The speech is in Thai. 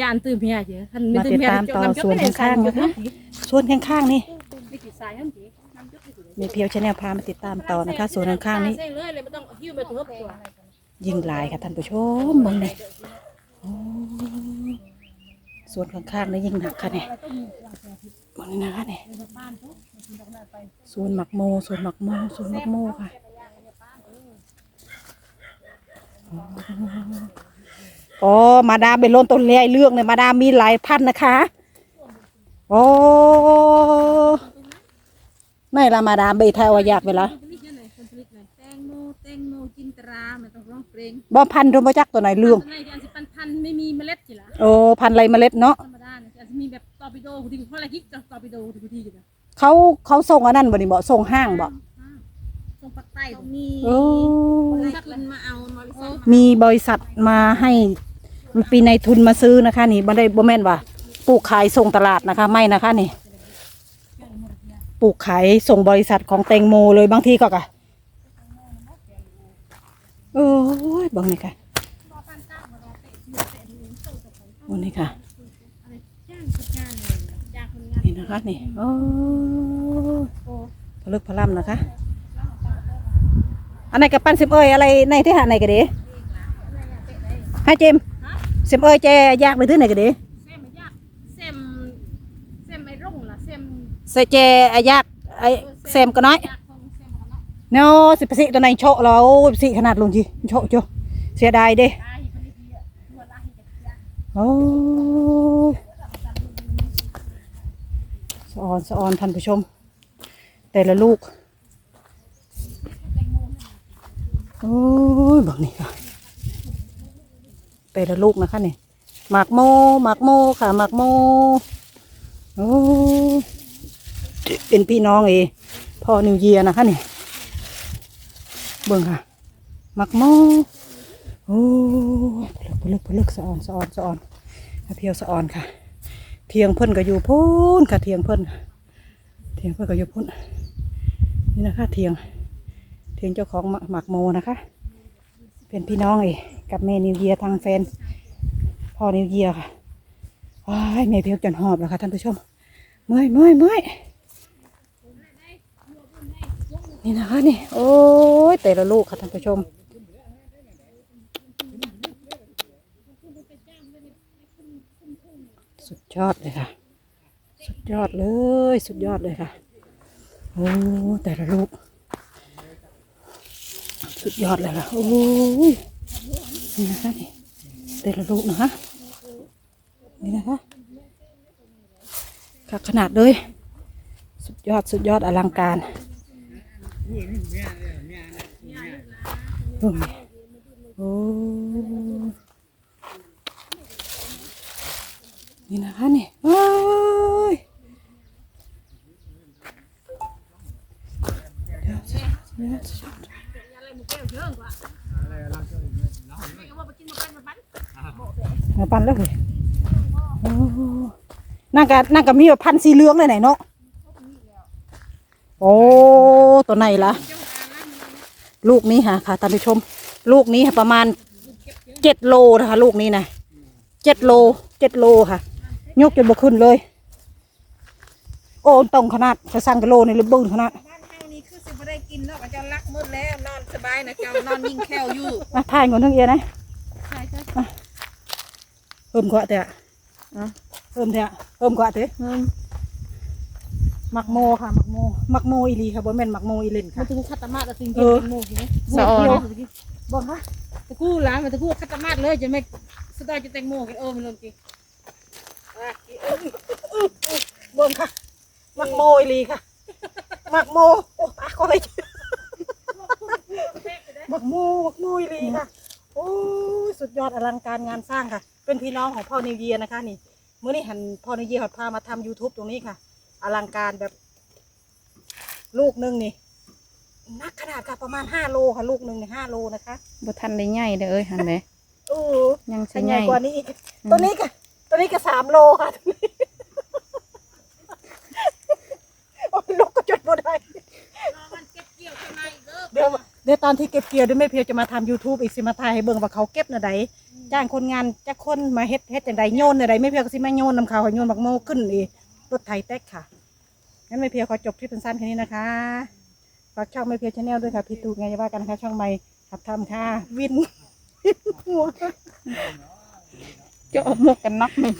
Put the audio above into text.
ยานตื่นเมียเฉยท่านมาติดตามต่อส่วนข้างๆนะคะส่วนข้างๆนี่ไม่ติดสายท่านจีน้ำจุดที่สุดเลยมีเพียวชาแนลพามาติดตามต่อนะคะ ส่วนข้างๆนี้เส้นเลยเลยไม่ต้องหิ้วไปทุบตัวยิ่งหลายค่ะท่านผู้ชมมึงนี่โอ้ส่วนข้างๆนี่ยิ่งหนักค่ะเนี่ยมึงนี่นะคะเนี่ยส่วนหมักโมส่วนหมักโมส่วนหมักโมค่ะโอ้ มาดามเป็นโลนต้นเลี้ยเรื่องเนี่ยมาดามมีหลายพันนะคะโอ้ไม่ละมาดามเบทาวอยากไปละผลิตยังไงคนผลิตหน่อยแตงโมแตงโมจินตราไม่ต้องร้องเพลงบ่พันธุ์รมจักตัวไหนเรื่องข้างในที่อันสิปันพันไม่มีเมล็ดสิล่ะโอ้พันธุ์ไรเมล็ดเนาะธรรมดาเนี่ยอันสิมีแบบตอร์ปิโดคุณที่เพราะอะไรคิดจะตอร์ปิโดคุณที่กันนะเขาเขาส่งอันนั้นบ่นี่บ่ส่งห้างบ่ตรง ปักใต้ตรงนี้โอ้บริษัทมาเอาบริษัทมีบริษัทมาให้ปีในทุนมาซื้อนะคะ นี่บ่ได้บ่แม่นว่าปลูกขายส่งตลาดนะคะ ไม่นะคะนี่ ปลูกขายส่งบริษัทของแตงโมเลยบางทีก็กะโอ้ยเบังนี่ค่ะโอ้นี่ค่ะ จ้างคนงานเลยจ้างคนงานนี่นะคะนี่โอ้พลึกพล่ำนะคะ อันไหนกับปั้นสิบเอ้ยอะไรในที่หาไหนกันดีให้เจมส์สิบเอ้ยเจยากไปที่ไหนกันดีเซมยากเซมเซมไอ้รุ่งล่ะเซมเซเจอายากไอเซมก็น้อยยากของเซมกันเนาะเนาะสิบสิตัวไหนโชะเราสิขนาดลงจีโชะจ้ะเสียดายเด้ได้คนนี้ดีอะหัวล้านจะยากโอ้ยสะออนสะออนท่านผู้ชม แต่ละลูก โอ้ยบอกนี่ค่ะแต่ละลูกนะคะนี่หมากโมหมากโมค่ะหมากโมโอ้เป็นพี่น้องเอพ่อนิวเยียนะคะนี่เบิ่งค่ะหมากโมโอ้ยพลึกพลึกสะออนสะออนสะออนเพียวสะออนค่ะ เทียงเพิ่นก็อยู่พูนค่ะเทียงเพิ่นเทียงเพิ่นก็อยู่พูนนี่นะคะเทียง เทียงเจ้าของหมหมักโมนะคะ เป็นพี่น้องเองกับแม่นิวเยียทางแฟนพ่อนิวเยียค่ะว้ายแม่เพียวจนหอบแล้วค่ะท่านผู้ชมเมื่อยเมื่อยเมื่อยนี่นะคะนี่โอ้ยแต่ละลูกค่ะท่านผู้ชมสุดยอดเลยค่ะ สุดยอดเลย สุดยอดเลยค่ะ โอ้ แต่ละลูก สุดยอดเลยค่ะ โอ้ยนี่นะคะนี่แต่ละลูกนะคะ นี่นะคะค่ะขนาดเลย สุดยอดสุดยอดอลังการโอ้ยโอ้นี่นะคะนี่โอ้ยเดี๋ยวเดี๋ยวเดี๋ยอะไร มาปั้นแล้วเลยโอ้นั่งกับนั่งกับมีแบบพันสีเหลืองเลยไหนเนาะ โอ้ ตัวไหนล่ะ ลูกนี้ค่ะค่ะท่านผู้ชม ลูกนี้ค่ะประมาณเจ็ดโลนะคะลูกนี้นะเจ็ดโลเจ็ดโลค่ะ ยกจนบกขึ้นเลย โอ้ตรงขนาดจะสั่งกิโลนี่หรือบึ้งขนาดบ้านเฮานี่คือสิบ่ได้กินเนาะก็เจ้ารักมืดแล้ว สบายนะเจ้านอนยิงแควอยู่มาถ่ายก่อนทั้งเอียนะใช่ใช่เพิ่มกว่าเถอะเพิ่มเถอะเพิ่มกว่าเถอะมักโมค่ะมักโมมักโมอีหลีค่ะบ่แม่นมักโมอีเล่นมัค่ะนถึงคัตมาตสิ่งเอที่อเป็นโมใช่ไหมสะออนบอกว่าตะกู้ล้างมันตะกู้คัตมาเลยจะไม่สตาร์จะแตงโมกันเออมันลงกี่เบิ่งค่ะมักโมอีหลีค่ะมักโมโอ้อะก็เลย มักโมมักโมอีหลีค่ะ โอ้ยสุดยอดอลังการงานสร้างค่ะ เป็นพี่น้องของพ่อนิวเยียร์นะคะ นี่เมื่อนี้หันพ่อนิวเยียร์หัดพามาทำ YouTube ตรงนี้ค่ะ อลังการแบบ ลูกหนึงนี่นักขนาดค่ะประมาณห้าโลค่ะ ลูกหนึ่งเนี่ยห้าโลนะคะบ่ทันได้ใหญ่เด้อเอ้ยหันเด้โอ้ ยังสิใช่ใหใหญ่ญ่กว่านี้อีก ตัวนี้ก็ตัวนี้ก็สามโลค่ะตัวนี้โอ้ยลูกก็จดบ่ได้ มันเก็บเกี่ยวข้างใน เด้อเดี๋ยวเดี๋ยวตอนที่เก็บเกี่ยวด้วยแม่เพียวจะมาทำ YouTube อีกสิมาถ่ายให้เบิ่งว่าเขาเก็บน่ะใดจ้างคนงานจ้างคนมาเฮ็ดเฮ็ดจังไดโยนอะไรไม่เพียงก็สิมาโยนนำเขาวให้โยนบักโมขึ้นอีรถไถแต๊กค่ะงั้นไม่เพียงขอจบคลิปสั้นๆแค่นี้นะคะฝากช่องไม่เพียงชาแนลด้วยค่ะพี่ตูไงจะว่ากันนะคะช่องใหม่ขับทำค่ะ วินหัวจะเอาหมวกกันน็อกมา